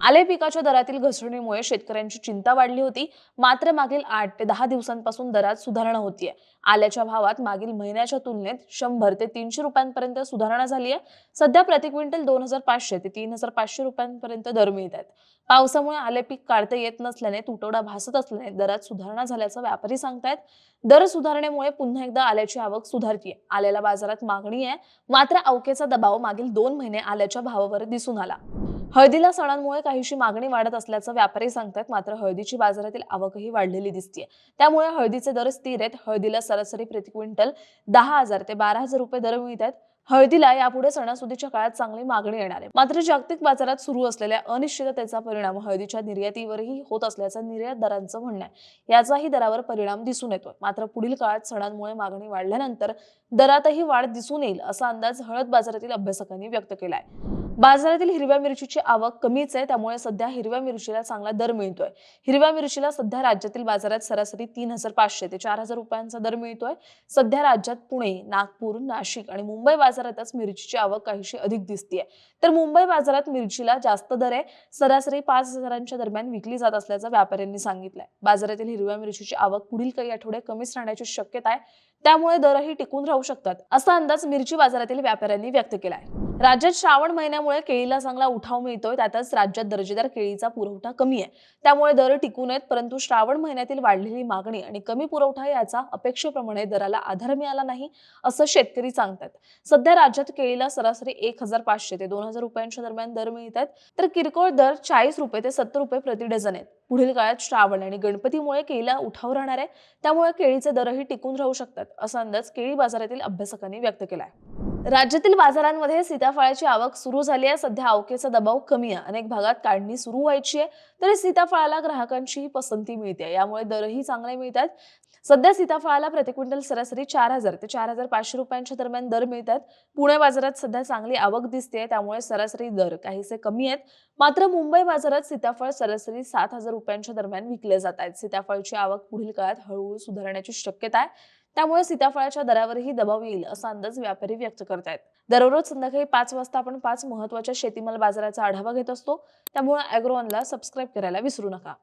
आले पिकाच्या दरातील घसरणीमुळे शेतकऱ्यांची चिंता वाढली होती. मात्र मागील आठ ते दहा दिवसांपासून दरात सुधारणा होतीये. आल्याच्या भावात मागील महिन्याच्या तुलनेत शंभर ते तीनशे रुपयांपर्यंत सुधारणा झाली आहे सध्या प्रति क्विंटल दोन हजार पाचशे ते तीन हजार पाचशे रुपयांपर्यंत दर मिळत आहेत पावसामुळे आले पीक काढता येत नसल्याने तुटवडा भासत असल्याने दरात सुधारणा झाल्याचं व्यापारी सांगतायत. दर सुधारणेमुळे पुन्हा एकदा आल्याची आवक सुधारतीये. आल्याला बाजारात मागणी आहे. मात्र अवकेचा दबाव मागील दोन महिने आल्याच्या भावावर दिसून आला. हळदीला सणांमुळे काहीशी मागणी वाढत असल्याचं व्यापारी सांगतात मात्र हळदीची बाजारातील आवकही वाढलेली दिसतीये. त्यामुळे हळदीचे दर स्थिर आहेत. हळदीला सरासरी प्रति क्विंटल दहा हजार ते बारा हजार रुपये दर मिळत आहेत हळदीला यापुढे सणासुदीच्या काळात चांगली मागणी येणार आहे. मात्र जागतिक बाजारात सुरू असलेल्या अनिश्चिततेचा परिणाम हळदीच्या निर्यातीवरही होत असल्याचं निर्यातदारांचं म्हणणं आहे. याचाही दरावर परिणाम दिसून येतोय. मात्र पुढील काळात सणांमुळे मागणी वाढल्यानंतर दरातही वाढ दिसून येईल असा अंदाज हळद बाजारातील अभ्यासकांनी व्यक्त केला आहे बाजारातील हिरव्या मिरचीची आवक कमीच आहे त्यामुळे सध्या हिरव्या मिरचीला चांगला दर मिळतोय. हिरव्या मिरचीला सध्या राज्यातील बाजारात सरासरी तीन हजार पाचशे ते चार हजार रुपयांचा दर मिळतोय. सध्या राज्यात पुणे नागपूर नाशिक आणि मुंबई बाजारातच मिरचीची आवक काहीशी अधिक दिसतीये. तर मुंबई बाजारात मिरचीला जास्त दर आहे. सरासरी पाच हजारांच्या दरम्यान विकली जात असल्याचं व्यापाऱ्यांनी सांगितलंय. बाजारातील हिरव्या मिरचीची आवक पुढील काही आठवडे कमीच राहण्याची शक्यता आहे. त्यामुळे दरही टिकून राहू शकतात असा अंदाज मिरची बाजारातील व्यापाऱ्यांनी व्यक्त केला आहे राज्यात श्रावण महिन्यामुळे केळीला चांगला उठाव मिळतोय. त्यातच राज्यात दर्जेदार केळीचा पुरवठा कमी आहे. त्यामुळे दर टिकून आहेत परंतु श्रावण महिन्यातील वाढलेली मागणी आणि कमी पुरवठा याचा अपेक्षेप्रमाणे दराला आधार मिळाला नाही असं शेतकरी सांगतात. सध्या राज्यात केळीला सरासरी एक हजार पाचशे ते दोन हजार रुपयांच्या दरम्यान दर मिळत आहेत. तर किरकोळ दर चाळीस रुपये ते सत्तर रुपये प्रति डझन आहेत. पुढील काळात श्रावण आणि गणपतीमुळे केळीला उठाव राहणार आहे. त्यामुळे केळीचे दरही टिकून राहू शकतात असा अंदाज केळी बाजारातील अभ्यासकांनी व्यक्त केला आहे राज्यातील बाजारांमध्ये सीताफळाची आवक सुरू झाली आहे. सध्या आवकेचा दबाव कमी आहे. अनेक भागात काढणी सुरू व्हायची आहे. तरी सीताफळाला ग्राहकांची पसंती मिळते. यामुळे दरही चांगले मिळतात. सध्या सीताफळाला प्रतिक्विंटल सरासरी चार हजार ते चार हजार पाचशे रुपयांच्या दरम्यान दर मिळतात. पुणे बाजारात सध्या चांगली आवक दिसते त्यामुळे सरासरी दर काहीसे कमी आहेत. मात्र मुंबई बाजारात सीताफळ सरासरी सात हजार रुपयांच्या दरम्यान विकले जात आहेत. सीताफळची आवक पुढील काळात हळूहळू सुधारण्याची शक्यता आहे. त्यामुळे सीताफळाच्या दरावरही दबाव येईल असा अंदाज व्यापारी व्यक्त करतायत. दररोज संध्याकाळी पाच वाजता आपण पाच महत्त्वाच्या शेतीमाल बाजाराचा आढावा घेत असतो. त्यामुळे अॅग्रोवनला सबस्क्राईब करायला विसरू नका.